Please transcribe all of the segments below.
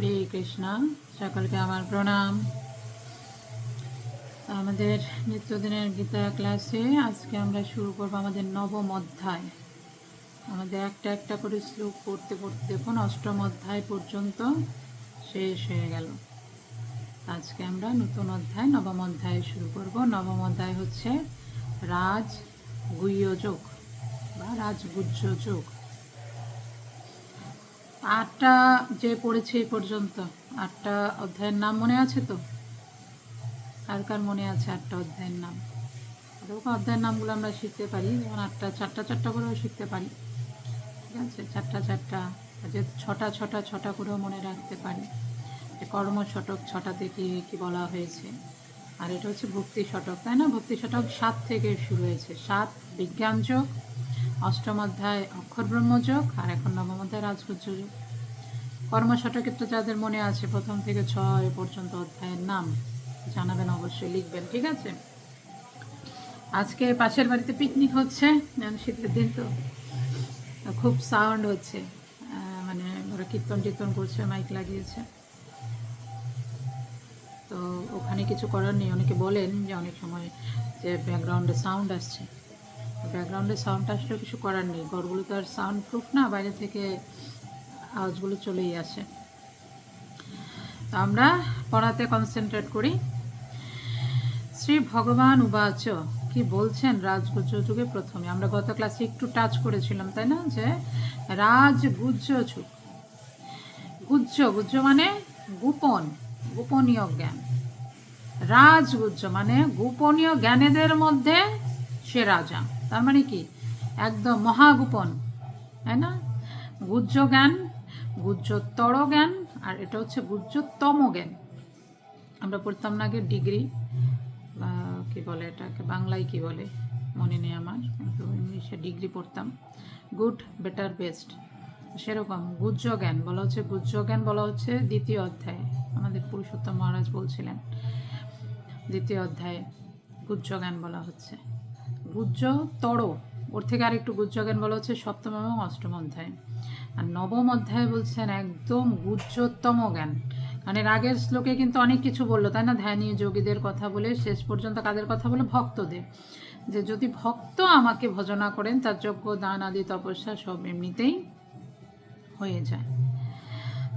হরে কৃষ্ণ সকলকে আমার প্রণাম। আমাদের নিত্যদিনের গীতা ক্লাসে আজকে আমরা শুরু করব আমাদের নবম অধ্যায়। আমাদের একটা একটা করে শ্লোক পড়তে পড়তে দেখুন, অষ্টম অধ্যায় পর্যন্ত শেষ হয়ে গেল। আজকে আমরা নতুন অধ্যায়, নবম অধ্যায় শুরু করব। নবম অধ্যায় হচ্ছে রাজ গুহ্যযোগ বা রাজগুহ্য যোগ। আটটা যে পড়েছে এই পর্যন্ত, আটটা অধ্যায়ের নাম মনে আছে তো? কার কার মনে আছে আটটা অধ্যায়ের নাম? এরকম অধ্যায়ের নামগুলো আমরা শিখতে পারি, যেমন আটটা, চারটা চারটা করেও শিখতে পারি। ঠিক আছে? চারটা চারটা, যে ছটা ছটা ছটা করেও মনে রাখতে পারি। যে কর্ম শতক ছটাতে কি কি বলা হয়েছে। আর এটা হচ্ছে ভক্তি শতক, তাই না? ভক্তি শতক সাত থেকে শুরু হয়েছে। সাত বিজ্ঞান যোগ অষ্টম অধ্যায় অক্ষর ব্রহ্মযোগ আর এখন নবম অধ্যায় রাজগুজ্জ যোগ তো যাদের মনে আছে, প্রথম থেকে ছয় পর্যন্ত অধ্যায়ের নাম জানাবেন অবশ্যই, লিখবেন, ঠিক আছে? আজকে পাশের বাড়িতে পিকনিক হচ্ছে শীতের দিন তো। খুব সাউন্ড হচ্ছে মানে ওরা কীর্তন টীর্তন করছে মাইক লাগিয়েছে। তো ওখানে কিছু করার নেই, অনেকে বলেন যে অনেক সময় যে ব্যাকগ্রাউন্ডে সাউন্ড আসছে। ব্যাকগ্রাউন্ডে সাউন্ড আসলেও কিছু করার নেই। ঘরগুলো তো আর সাউন্ড প্রুফ না, বাইরে থেকে আওয়াজগুলো চলেই আসে। তো আমরা পড়াতে কনসেন্ট্রেট করি। শ্রী ভগবান উবাচ, কি বলছেন রাজগুজ্জ যুগে প্রথমে? আমরা গত ক্লাসে একটু টাচ করেছিলাম, তাই না? যে রাজগুজ্জ যুগ। গুজ্জ গুজ্জ মানে গোপন, গোপনীয় জ্ঞান। রাজগুজ্জ মানে গোপনীয় জ্ঞানেদের মধ্যে সে রাজা। তার মানে কি? একদম মহাগোপন, তাই না? গুজ্জ জ্ঞান গুজ্জতর জ্ঞান, আর এটা হচ্ছে গুজ্জতম জ্ঞান। আমরা পড়তাম না আগে ডিগ্রি কী বলে এটাকে, বাংলায় কি বলে? মনে নেই আমার, কিন্তু ইংলিশে ডিগ্রি পড়তাম। Good, better, best. সেরকম গুজ্জ জ্ঞান বলা হচ্ছে গুজ্জ জ্ঞান বলা হচ্ছে দ্বিতীয় অধ্যায়। আমাদের পুরুষোত্তম মহারাজ বলছিলেন, দ্বিতীয় অধ্যায়ে গুজ্জ জ্ঞান বলা হচ্ছে। গুজ্জ তড় ওর থেকে আরেকটু গুজ্জ জ্ঞান বলা হচ্ছে সপ্তম এবং অষ্টম অধ্যায়। আর নবম অধ্যায় বলছেন একদম গুজ্জতম জ্ঞান মানে রাগের শ্লোকে কিন্তু অনেক কিছু বলল, তাই না? ধ্যানী যোগীদের কথা বলে, শেষ পর্যন্ত কাদের কথা বলে? ভক্তদের। যে যদি ভক্ত আমাকে ভজনা করেন, তার যোগ্য দান আদি, তপস্যা সব এমনিতেই হয়ে যায়।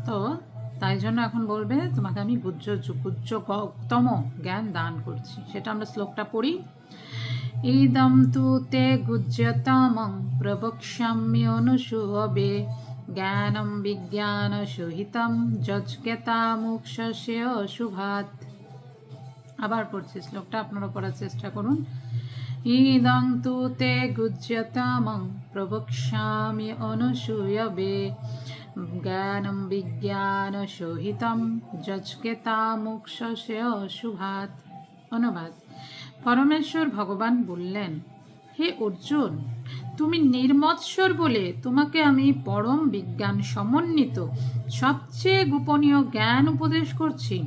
তো তাই জন্য এখন বলবে, তোমাকে আমি গুজ্জ, গুজ্জতম জ্ঞান দান করছি। সেটা আমরা শ্লোকটা পড়ি। ইদম তু তে গুজ্জতমং প্রবক্ষ্যাম্যনুষুভবে জ্ঞানম বিজ্ঞান সহিতম যজ্ঞতা মুক্ষস্য অশুভাত আবার পড়ছি, শ্লোকটা আপনারা পড়ার চেষ্টা করুন। ইদং তু তে গুজ্জতমং প্রবক্ষ্যামি অনুসূয়বে। জ্ঞানম বিজ্ঞান সহিতম যজ্ঞতা মুক্ষস্য অশুভাত অনুবাদ। পরমেশ্বর ভগবান বললেন, হে অর্জুন, তুমি নির্মৎসর বলে তোমাকে আমি পরম বিজ্ঞান সমন্বিত, সবচেয়ে গোপনীয় জ্ঞান উপদেশ করছি।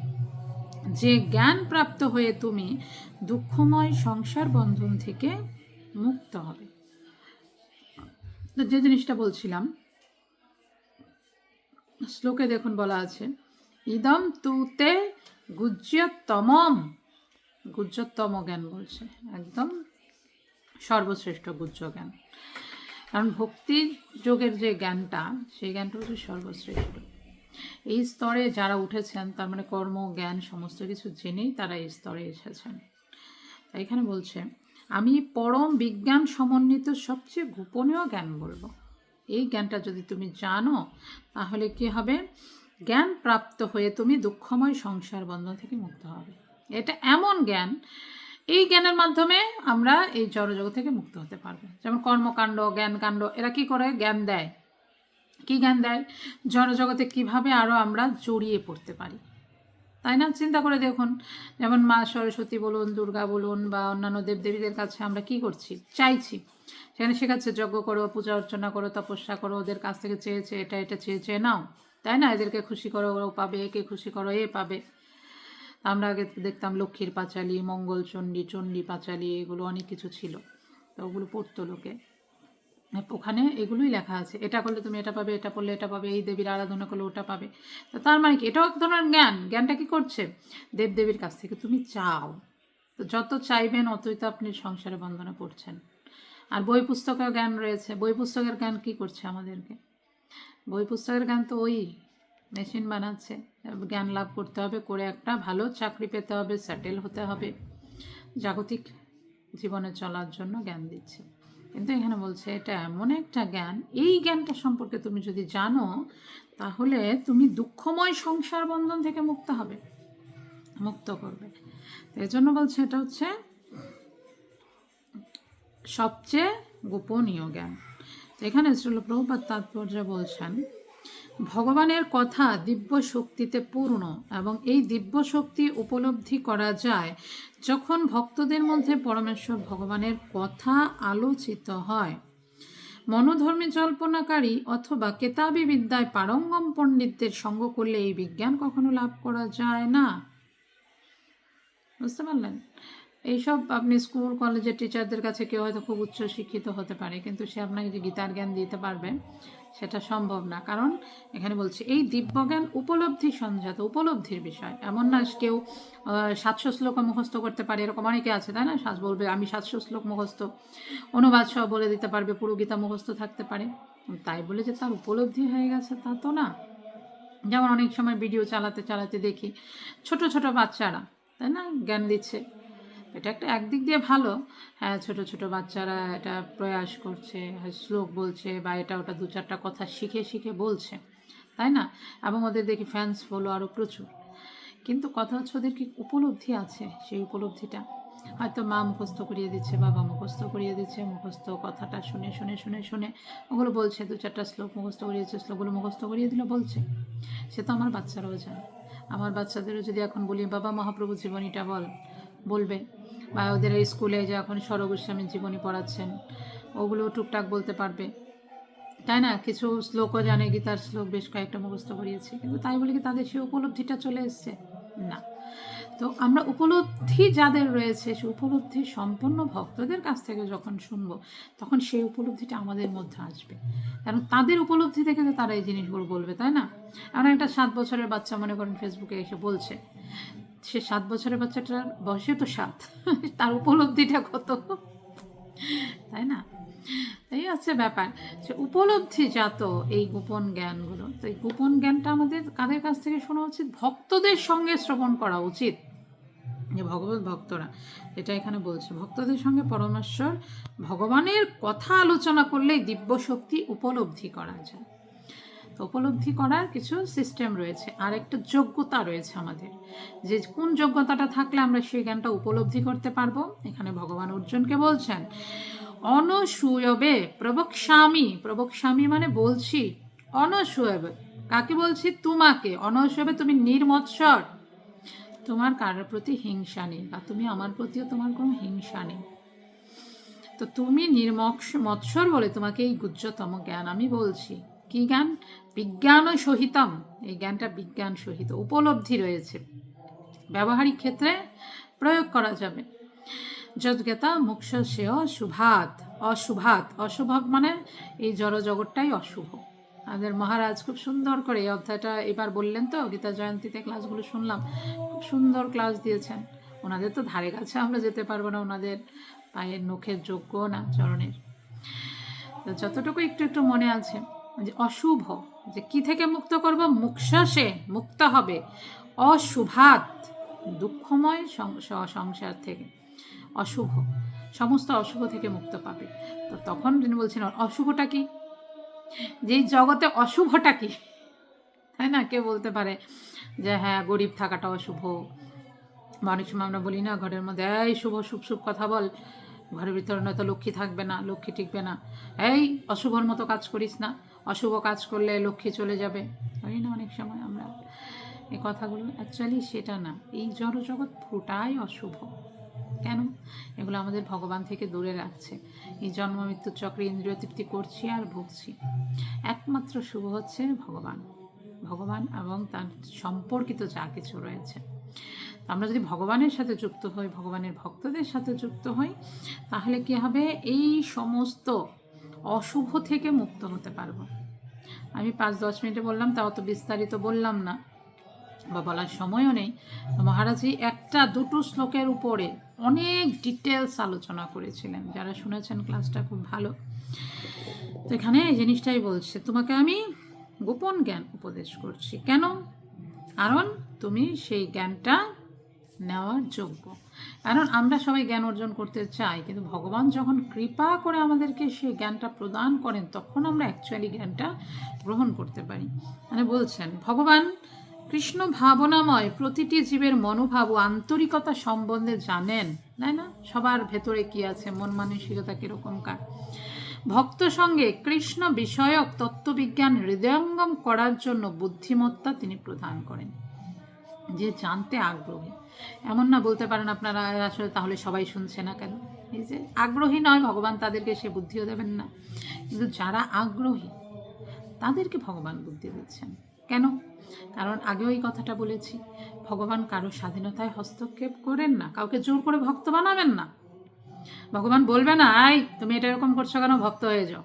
যে জ্ঞান প্রাপ্ত হয়ে তুমি দুঃখময় সংসার বন্ধন থেকে মুক্ত হবে। তো যে জিনিসটা বলছিলাম, শ্লোকে দেখুন বলা আছে, ইদম তুতে গুজ্যতমম গুজ্জতম জ্ঞান বলছে, একদম সর্বশ্রেষ্ঠ গুজ্জ জ্ঞান। কারণ ভক্তি যোগের যে জ্ঞানটা, সেই জ্ঞানটা হচ্ছে সর্বশ্রেষ্ঠ। এই স্তরে যারা উঠেছেন, তার মানে কর্ম, জ্ঞান, সমস্ত কিছু জেনেই তারা এই স্তরে এসেছেন। এখানে বলছে, আমি পরম বিজ্ঞান সমন্বিত সবচেয়ে গোপনীয় জ্ঞান বলব। এই জ্ঞানটা যদি তুমি জানো, তাহলে কি হবে? জ্ঞান প্রাপ্ত হয়ে তুমি দুঃখময় সংসার বন্ধন থেকে মুক্ত হবে। এটা এমন জ্ঞান, এই জ্ঞানের মাধ্যমে আমরা এই জড়জগৎ থেকে মুক্ত হতে পারব। যেমন কর্মকাণ্ড, জ্ঞানকাণ্ড, এরা কি করে? জ্ঞান দেয়। কি জ্ঞান দেয়? জড়জগতে কীভাবে আরও আমরা জড়িয়ে পড়তে পারি? তাই না? চিন্তা করে দেখুন। যেমন মা সরস্বতী বলুন, দুর্গা বলুন বা অন্যান্য দেবদেবীদের কাছে আমরা কি করছি? চাইছি। সেখানে শেখাচ্ছে, যজ্ঞ করো, পূজা অর্চনা করো, তপস্যা করো, ওদের কাছ থেকে চেয়েছে এটা এটা, চেয়ে চেয়ে নাও। তাই না? এদেরকে খুশি করো, ও পাবে, একে খুশি করো, এ পাবে। আমরা আগে দেখতাম লক্ষ্মীর পাঁচালি মঙ্গল চণ্ডী চণ্ডী পাঁচালি, এগুলো অনেক কিছু ছিল। তো ওগুলো পড়তো লোকে। ওখানে এগুলোই লেখা আছে। এটা করলে তুমি এটা পাবে, এটা পড়লে এটা পাবে, এই দেবীর আরাধনা করলে ওটা পাবে। তো তার মানে কি? এটাও এক ধরনের জ্ঞান। জ্ঞানটা কি করছে? দেবদেবীর কাছ থেকে। তুমি চাও। তো যত চাইবেন, অতই তো আপনি সংসারে বন্ধনে পড়ছেন আর বই পুস্তকের জ্ঞান রয়েছে। বই পুস্তকের জ্ঞান কি করছে আমাদেরকে? বই পুস্তকের জ্ঞান তো ওই মেশিন বানাচ্ছে। জ্ঞান লাভ করতে হবে, করে একটা ভালো চাকরি পেতে হবে সেটেল হতে হবে। জাগতিক জীবনে চলার জন্য জ্ঞান দিচ্ছে। কিন্তু এখানে বলছে এটা এমন একটা জ্ঞান, এই জ্ঞানটা সম্পর্কে তুমি যদি জানো, তাহলে তুমি দুঃখময় সংসার বন্ধন থেকে মুক্ত হবে, মুক্ত করবে। এই জন্য বলছে এটা হচ্ছে সবচেয়ে গোপনীয় জ্ঞান। এখানে শ্রীল প্রভুপাত তাৎপর্য বলছেন ভগবানের কথা দিব্য শক্তিতে পূর্ণ এবং এই দিব্য শক্তি উপলব্ধি করা যায় যখন ভক্তদের মধ্যে পরমেশ্বর ভগবানের কথা আলোচিত হয়। মনোধর্মী জল্পনাকারী অথবা কেতাবি বিদ্যায় পারঙ্গম পণ্ডিতদের সঙ্গ করলে এই বিজ্ঞান কখনো লাভ করা যায় না। বুঝতে পারলেন? এইসব আপনি স্কুল, কলেজের টিচারদের কাছে কেউ হয়তো খুব উচ্চ শিক্ষিত হতে পারে, কিন্তু সে আপনাকে যে গীতার জ্ঞান দিতে পারবে, সেটা সম্ভব না। কারণ এখানে বলছে, এই দিব্যজ্ঞান উপলব্ধি সঞ্জাত উপলব্ধির বিষয়। এমন না কেউ সাতশো শ্লোক মুখস্থ করতে পারে, এরকম অনেকে আছে, তাই না? সাজ বলবে, আমি সাতশো শ্লোক মুখস্থ। অনুবাদ সহ বলে দিতে পারবে, পুরো গীতা মুখস্থ থাকতে পারে। তাই বলে যে তার উপলব্ধি হয়ে গেছে, তা তো না। যেমন অনেক সময় ভিডিও চালাতে চালাতে দেখি, ছোট ছোট বাচ্চারা, তাই না? জ্ঞান দিচ্ছে। এটা একটা একদিক দিয়ে ভালো। হ্যাঁ ছোট ছোট বাচ্চারা এটা প্রয়াস করছে হ্যাঁ, শ্লোক বলছে বা এটা ওটা দু চারটা কথা শিখে শিখে বলছে তাই না? এবং ওদের দেখি ফ্যান্স ফলো আরও প্রচুর। কিন্তু কথা হচ্ছে ওদের কি উপলব্ধি আছে সেই উপলব্ধিটা? হয়তো মা মুখস্থ করিয়ে দিচ্ছে বাবা মুখস্থ করিয়ে দিচ্ছে মুখস্থ কথাটা শুনে শুনে শুনে শুনে ওগুলো বলছে দু চারটা শ্লোক মুখস্থ করিয়েছে শ্লোকগুলো মুখস্থ করিয়ে দিল বলছে। সে তো আমার বাচ্চারাও জানে। আমার বাচ্চাদেরও যদি এখন বলি বাবা মহাপ্রভু জীবনীটা বল। বলবে। বা ওদের স্কুলে যে এখন সরগোস্বামীর জীবনী পড়াচ্ছেন ওগুলো টুকটাক বলতে পারবে। তাই না? কিছু শ্লোকও জানে, গীতার শ্লোক বেশ কয়েকটা মুখস্থ করিয়েছে, কিন্তু তাই বলে কি তাদের সেই উপলব্ধিটা চলে এসছে? না। তো আমরা উপলব্ধি যাদের রয়েছে, সেই উপলব্ধি সম্পন্ন ভক্তদের কাছ থেকে যখন শুনব, তখন সেই উপলব্ধিটা আমাদের মধ্যে আসবে। কারণ তাদের উপলব্ধি থেকে তো তারা এই জিনিসগুলো বলবে, তাই না? এমন একটা সাত বছরের বাচ্চা মনে করেন ফেসবুকে এসে বলছে সে সাত বছরের বাচ্চাটার বয়সে তো সাত। তার উপলব্ধিটা কত? তাই না? এই হচ্ছে ব্যাপার। যে উপলব্ধি জাত এই গোপন জ্ঞানগুলো, তো এই গোপন জ্ঞানটা আমাদের কাদের কাছ থেকে শোনা উচিত? ভক্তদের সঙ্গে শ্রবণ করা উচিত। যে ভগবত ভক্তরা এটা এখানে বলছে, ভক্তদের সঙ্গে পরমেশ্বর ভগবানের কথা আলোচনা করলেই দিব্য শক্তি উপলব্ধি করা যায়। উপলব্ধি করার কিছু সিস্টেম রয়েছে। আর একটা যোগ্যতা রয়েছে আমাদের। যে কোন যোগ্যতাটা থাকলে আমরা সেই জ্ঞানটা উপলব্ধি করতে পারব? এখানে ভগবান অর্জুনকে বলছেন, অনসূয়বে প্রবক্ষ্যামি। প্রবক্ষ্যামি মানে বলছি, অনসূয়বে। কাকে বলছি? তোমাকে। অনসূয়বে তুমি নির্মৎসর। তোমার কারোর প্রতি হিংসা নেই বা তুমি আমার প্রতিও তোমার কোনো হিংসা নেই। তো তুমি নির্মক্ষ, মৎসর বলে তোমাকে এই গুজ্জতম জ্ঞান আমি বলছি। কি জ্ঞান? বিজ্ঞান সহিতম এই জ্ঞানটা বিজ্ঞান সহিত উপলব্ধি রয়েছে। ব্যবহারিক ক্ষেত্রে প্রয়োগ করা যাবে। যজ্ঞতা মুখ্য সেয় শুভাত অশুভাত অশুভ মানে এই জড়জগৎটাই অশুভ। আমাদের মহারাজ খুব সুন্দর করে এই অধ্যায়টা এবার বললেন তো, গীতা জয়ন্তীতে ক্লাসগুলো শুনলাম। খুব সুন্দর ক্লাস দিয়েছেন। ওনাদের তো ধারে কাছে আমরা যেতে পারব না, ওনাদের পায়ের নখের যোগ্য না, চরণের। তো যতটুকু একটু একটু মনে আছে। যে অশুভ, যে কি থেকে মুক্ত করব? মুক্ষসে মুক্ত হবে। অশুভাত দুঃখময় সংসার থেকে অশুভ, সমস্ত অশুভ থেকে মুক্ত পাবে। তো তখন তিনি বলছেন অশুভটা কি? যেই জগতে অশুভটা কি? তাই না? কেউ বলতে পারে যে হ্যাঁ গরিব থাকাটা অশুভ। অনেক সময় আমরা বলি না, ঘরের মধ্যে, এই শুভ শুভ শুভ কথা বল। ঘরের ভিতরে নয়তো লক্ষ্মী থাকবে না, লক্ষ্মী টিকবে না। এই অশুভর মতো কাজ করিস না। অশুভ কাজ করলে লক্ষ্মী চলে যাবে। বলি না অনেক সময় আমরা এই কথাগুলো অ্যাকচুয়ালি সেটা না। এই জড় জগৎ পুরোটাই অশুভ। কেন? এগুলো আমাদের ভগবান থেকে দূরে রাখছে। এই জন্ম, মৃত্যুর চক্রে ইন্দ্রিয় তৃপ্তি করছি আর ভুগছি। একমাত্র শুভ হচ্ছে ভগবান। ভগবান এবং তার সম্পর্কিত যা কিছু রয়েছে। আমরা যদি ভগবানের সাথে যুক্ত হই, ভগবানের ভক্তদের সাথে যুক্ত হই, তাহলে কি হবে? এই সমস্ত অশুভ থেকে মুক্ত হতে পারব। আমি পাঁচ, দশ মিনিটে বললাম, তাও তো বিস্তারিত বললাম না। বা বলার সময়ও নেই। তো মহারাজজি একটা, দুটো শ্লোকের উপরে অনেক ডিটেলস আলোচনা করেছিলেন। যারা শুনেছেন ক্লাসটা খুব ভালো। তো এখানে এই জিনিসটাই বলছে, তোমাকে আমি গোপন জ্ঞান উপদেশ করছি। কেন? কারণ তুমি সেই জ্ঞানটা নেওয়ার যোগ্য। কারণ আমরা সবাই জ্ঞান অর্জন করতে চাই, কিন্তু ভগবান যখন কৃপা করে আমাদেরকে সেই জ্ঞানটা প্রদান করেন, তখন আমরা অ্যাকচুয়ালি জ্ঞানটা গ্রহণ করতে পারি। মানে বলছেন, ভগবান, কৃষ্ণ ভাবনাময় প্রতিটি জীবের মনোভাব ও আন্তরিকতা সম্বন্ধে জানেন, তাই না? সবার ভেতরে কি আছে? মন মানসিকতা কীরকমকার ভক্ত সঙ্গে কৃষ্ণ বিষয়ক তত্ত্ববিজ্ঞান হৃদয়ঙ্গম করার জন্য বুদ্ধিমত্তা তিনি প্রদান করেন। যে জানতে আগ্রহী। এমন না বলতে পারেন আপনারা আসলে তাহলে সবাই শুনছে না কেন? এই যে আগ্রহী নয়, ভগবান তাদেরকে সে বুদ্ধিও দেবেন না। কিন্তু যারা আগ্রহী, তাদেরকে ভগবান বুদ্ধি দিচ্ছেন। কেন? কারণ আগেও এই কথাটা বলেছি, ভগবান কারও স্বাধীনতায় হস্তক্ষেপ করেন না, কাউকে জোর করে ভক্ত বানাবেন না। ভগবান বলবে না, আই, তুমি এটা এরকম করছ কেন? ভক্ত হয়ে যাও।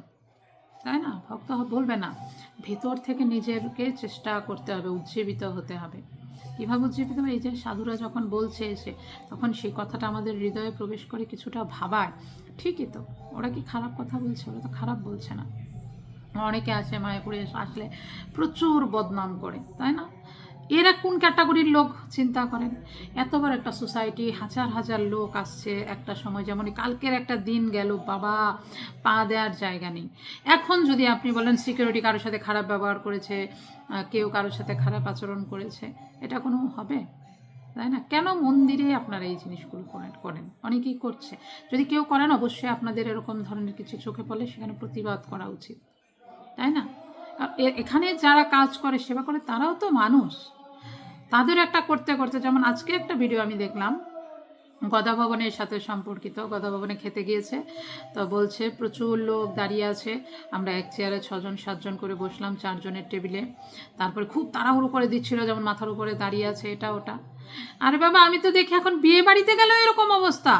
তাই না? ভক্ত বলবে না। ভেতর থেকে নিজেকে চেষ্টা করতে হবে, উজ্জীবিত হতে হবে। কীভাবে এই যে সাধুরা যখন বলছে এসে, তখন সেই কথাটা আমাদের হৃদয়ে প্রবেশ করে কিছুটা ভাবায়। ঠিকই তো, ওরা কি খারাপ কথা বলছে? ওরা তো খারাপ বলছে না। অনেকে আছে মায়াপুরে আসলে প্রচুর বদনাম করে, তাই না? এরা কোন ক্যাটাগরির লোক চিন্তা করেন? এত বড় একটা সোসাইটি হাজার হাজার লোক আসছে একটা সময়, যেমন কালকের একটা দিন গেল, বাবা, পা দেওয়ার জায়গা নেই। এখন যদি আপনি বলেন সিকিউরিটি কারোর সাথে খারাপ ব্যবহার করেছে কেউ কারোর সাথে খারাপ আচরণ করেছে, এটা কোনো হবে? তাই না? কেন মন্দিরে আপনারা এই জিনিসগুলো করেন অনেকেই করছে। যদি কেউ করেন, অবশ্যই আপনাদের এরকম ধরনের কিছু চোখে পড়লে সেখানে প্রতিবাদ করা উচিত। তাই না? এখানে যারা কাজ করে, সেবা করে, তারাও তো মানুষ। তাদের একটা করতে করতে যেমন আজকে একটা ভিডিও আমি দেখলাম, গদা ভবনের সাথে সম্পর্কিত, গদা ভবনে খেতে গিয়েছে। তো বলছে, প্রচুর লোক দাঁড়িয়ে আছে, আমরা এক চেয়ারে ছজন, সাতজন করে বসলাম চারজনের টেবিলে। তারপরে খুব তাড়াহুড়ো করে দিচ্ছিল, যেমন মাথার উপরে দাঁড়িয়ে আছে এটা, ওটা। আরে বাবা, আমি তো দেখি এখন বিয়ে বাড়িতে গেলেও এরকম অবস্থা।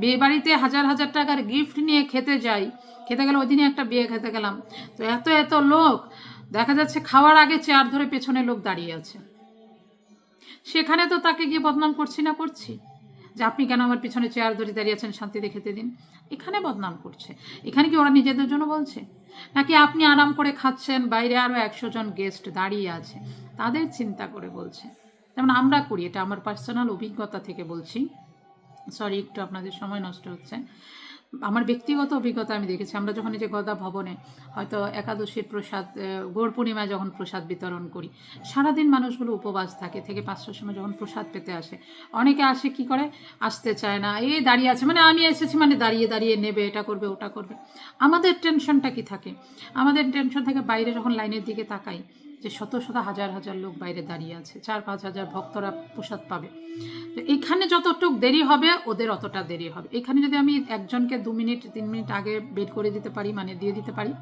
বিয়ে বাড়িতে হাজার হাজার টাকার গিফট নিয়ে খেতে যাই। খেতে গেলে ওই দিনে একটা বিয়ে খেতে গেলাম। তো এত এত লোক, দেখা যাচ্ছে খাওয়ার আগে চেয়ার ধরে পেছনে লোক দাঁড়িয়ে আছে। সেখানে তো তাকে গিয়ে বদনাম করছি না করছি। যে আপনি কেন আমার পিছনে চেয়ার ধরে দাঁড়িয়ে আছেন শান্তিতে খেতে দিন এখানে বদনাম করছে। এখানে কি ওরা নিজেদের জন্য বলছে? নাকি আপনি আরাম করে খাচ্ছেন, বাইরে আরও একশো জন গেস্ট দাঁড়িয়ে আছে? তাদের চিন্তা করে বলছে। যেমন আমরা করি, এটা আমার পার্সোনাল অভিজ্ঞতা থেকে বলছি। সরি একটু আপনাদের সময় নষ্ট হচ্ছে। আমার ব্যক্তিগত অভিজ্ঞতা আমি দেখেছি। আমরা যখন এই যে গদা ভবনে হয়তো একাদশীর প্রসাদ গৌর পূর্ণিমায় যখন প্রসাদ বিতরণ করি, সারাদিন মানুষগুলো উপবাস থাকে, থেকে পাঁচটার সময় যখন প্রসাদ পেতে আসে, অনেকে আসে কি করে? আসতে চায় না, এই দাঁড়িয়ে আছে মানে আমি এসেছি মানে দাঁড়িয়ে দাঁড়িয়ে নেবে, এটা করবে, ওটা করবে। আমাদের টেনশনটা কি থাকে? আমাদের টেনশন থাকে বাইরে যখন লাইনের দিকে তাকাই যে শত শত হাজার হাজার লোক বাইরে দাঁড়িয়ে আছে, চার পাঁচ হাজার ভক্তরা প্রসাদ পাবে। তো এখানে যতটুক দেরি হবে, ওদের অতটা দেরি হবে। এখানে যদি আমি একজনকে দু মিনিট, তিন মিনিট আগে বের করে দিতে পারি মানে দিয়ে দিতে পারি,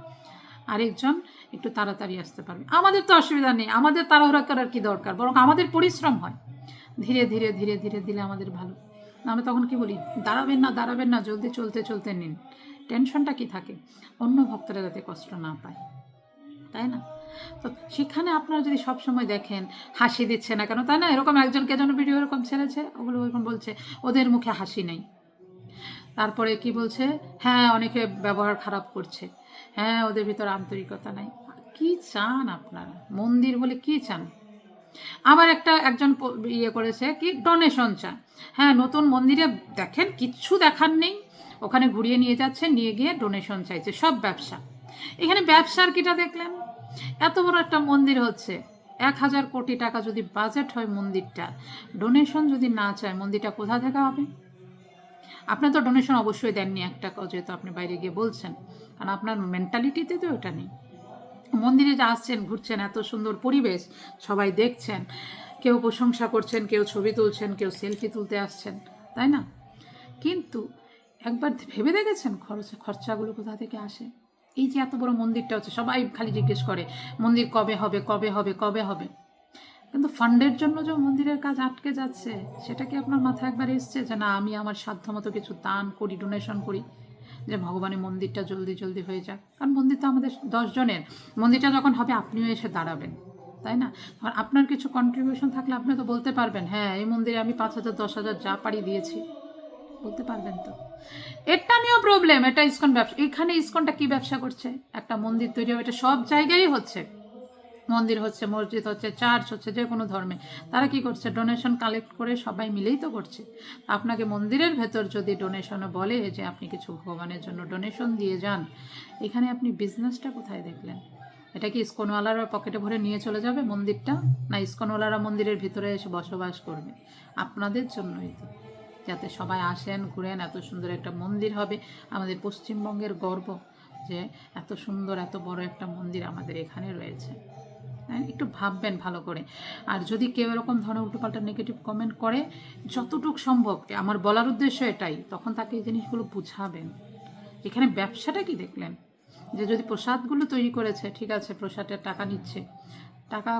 আরেকজন একটু তাড়াতাড়ি আসতে পারবে। আমাদের তো অসুবিধা নেই, আমাদের তাড়াহুড়া করার কি দরকার? বরং আমাদের পরিশ্রম হয়। ধীরে ধীরে ধীরে ধীরে দিলে আমাদের ভালো। আমরা তখন কি বলি, দাঁড়াবেন না দাঁড়াবেন না, জলদি চলতে চলতে নিন। টেনশনটা কি থাকে? অন্য ভক্তরা যাতে কষ্ট না পায়। তাই না? তো সেখানে আপনারা যদি সব সময় দেখেন, হাসি দিচ্ছে না কেন, তাই না? এরকম একজনকে যেন ভিডিও এরকম ছেড়েছে, ওগুলো এরকম বলছে, ওদের মুখে হাসি নেই। তারপরে কি বলছে? হ্যাঁ অনেকে ব্যবহার খারাপ করছে। হ্যাঁ ওদের ভিতরে আন্তরিকতা নাই। কি চান আপনারা? মন্দির বলে কি চান? আবার একটা একজন ইয়ে করেছে কি ডোনেশন চান। হ্যাঁ নতুন মন্দিরে দেখেন, কিচ্ছু দেখার নেই। ওখানে ঘুরিয়ে নিয়ে যাচ্ছে, নিয়ে গিয়ে ডোনেশন চাইছে, সব ব্যবসা। এখানে ব্যবসার কিটা দেখলেন? এত বড় একটা মন্দির হচ্ছে। এক হাজার কোটি টাকা যদি বাজেট হয় মন্দিরটা ডোনেশন যদি না চায়, মন্দিরটা কোথা থেকে হবে? আপনার তো ডোনেশন অবশ্যই দেননি এক যেহেতু আপনি বাইরে গিয়ে বলছেন। কারণ আপনার মেন্টালিটিতে তো ওটা নেই। মন্দিরে যে আসছেন, ঘুরছেন, এত সুন্দর পরিবেশ, সবাই দেখছেন, কেউ প্রশংসা করছেন, কেউ ছবি তুলছেন, কেউ সেলফি তুলতে আসছেন, তাই না? কিন্তু একবার ভেবে দেখেছেন খরচ, খরচাগুলো কোথা থেকে আসে? এই যে এত বড় মন্দিরটা হচ্ছে, সবাই খালি জিজ্ঞেস করে, মন্দির কবে হবে কবে হবে কবে হবে? কিন্তু ফান্ডের জন্য যে মন্দিরের কাজ আটকে যাচ্ছে, সেটা কি আপনার মাথায় একবার এসছে যে না, আমি আমার সাধ্য মতো কিছু দান করি ডোনেশন করি? যে ভগবানের মন্দিরটা জলদি জলদি হয়ে যাক। কারণ মন্দির তো আমাদের দশজনের মন্দিরটা যখন হবে আপনিও এসে দাঁড়াবেন, তাই না? আপনার কিছু কন্ট্রিবিউশন থাকলে আপনি তো বলতে পারবেন হ্যাঁ এই মন্দিরে আমি পাঁচ হাজার, দশ হাজার যা পারি দিয়েছি। বলতে পারবেন তো? এটা নিয়েও প্রবলেম এটা ইসকন ব্যবসা, এখানে ইসকনটা কি ব্যবসা করছে? একটা মন্দির তৈরি হবে, এটা সব জায়গায় হচ্ছে। মন্দির হচ্ছে, মসজিদ হচ্ছে চার্চ হচ্ছে, যে কোনো ধর্মে। তারা কি করছে? ডোনেশন কালেক্ট করে সবাই মিলেই তো করছে। আপনাকে মন্দিরের ভেতর যদি ডোনেশনও বলে যে আপনি কিছু ভগবানের জন্য ডোনেশন দিয়ে যান, এখানে আপনি বিজনেসটা কোথায় দেখলেন? এটা কি ইস্কনওয়ালারা পকেটে ভরে নিয়ে চলে যাবে মন্দিরটা? না ইস্কনওয়ালারা মন্দিরের ভিতরে এসে বসবাস করবে? আপনাদের জন্যই তো। যাতে সবাই আসেন, ঘুরেন, এত সুন্দর একটা মন্দির হবে। আমাদের পশ্চিমবঙ্গের গর্ব যে এত সুন্দর, এত বড় একটা মন্দির আমাদের এখানে রয়েছে। হ্যাঁ একটু ভাববেন ভালো করে। আর যদি কেউ এরকম ধরনের উল্টোপাল্টা নেগেটিভ কমেন্ট করে, যতটুক সম্ভব, আমার বলার উদ্দেশ্য এটাই, তখন তাকে এই জিনিসগুলো বুঝাবেন। এখানে ব্যবসাটা কি দেখলেন? যে যদি প্রসাদগুলো তৈরি করেছে, ঠিক আছে, প্রসাদের টাকা নিচ্ছে টাকা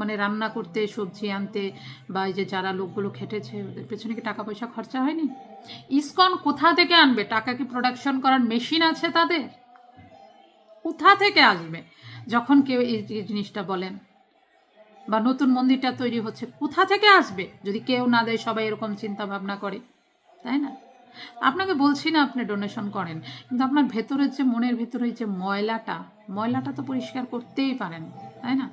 মানে রান্না করতে, সবজি আনতে বা এই যে যারা লোকগুলো খেটেছে, ওদের পেছনে কি টাকা পয়সা খরচা হয়নি? ইসকন কোথা থেকে আনবে? টাকা কি প্রোডাকশন করার মেশিন আছে তাদের? কোথা থেকে আসবে? যখন কেউ এই জিনিসটা বলেন, বা নতুন মন্দিরটা তৈরি হচ্ছে, কোথা থেকে আসবে? যদি কেউ না দেয়, সবাই এরকম চিন্তা ভাবনা করে, তাই না? আপনাকে বলছি না আপনি ডোনেশন করেন, কিন্তু আপনার ভেতরের যে, মনের ভেতরে যে ময়লাটা ময়লাটা তো পরিষ্কার করতেই পারেন, তাই না?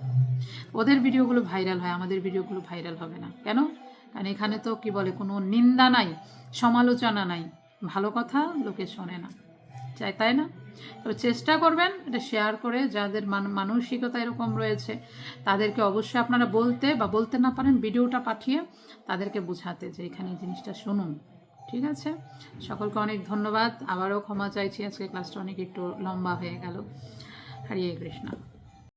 ওদের ভিডিওগুলো ভাইরাল হয়, আমাদের ভিডিওগুলো ভাইরাল হবে না। কেন? কারণ এখানে তো কি বলে, কোনো নিন্দা নাই, সমালোচনা নাই। ভালো কথা লোকে শোনে না। চাই, তাই না? তবে চেষ্টা করবেন এটা শেয়ার করে যাদের মান- মানসিকতা এরকম রয়েছে, তাদেরকে অবশ্যই আপনারা বলতে বা বলতে না পারেন, ভিডিওটা পাঠিয়ে তাদেরকে বোঝাতে যে এখানে জিনিসটা শুনুন। ঠিক আছে? সকলকে অনেক ধন্যবাদ। আবারও ক্ষমা চাইছি। আজকে ক্লাসটা অনেক একটু লম্বা হয়ে গেল। হরে কৃষ্ণা।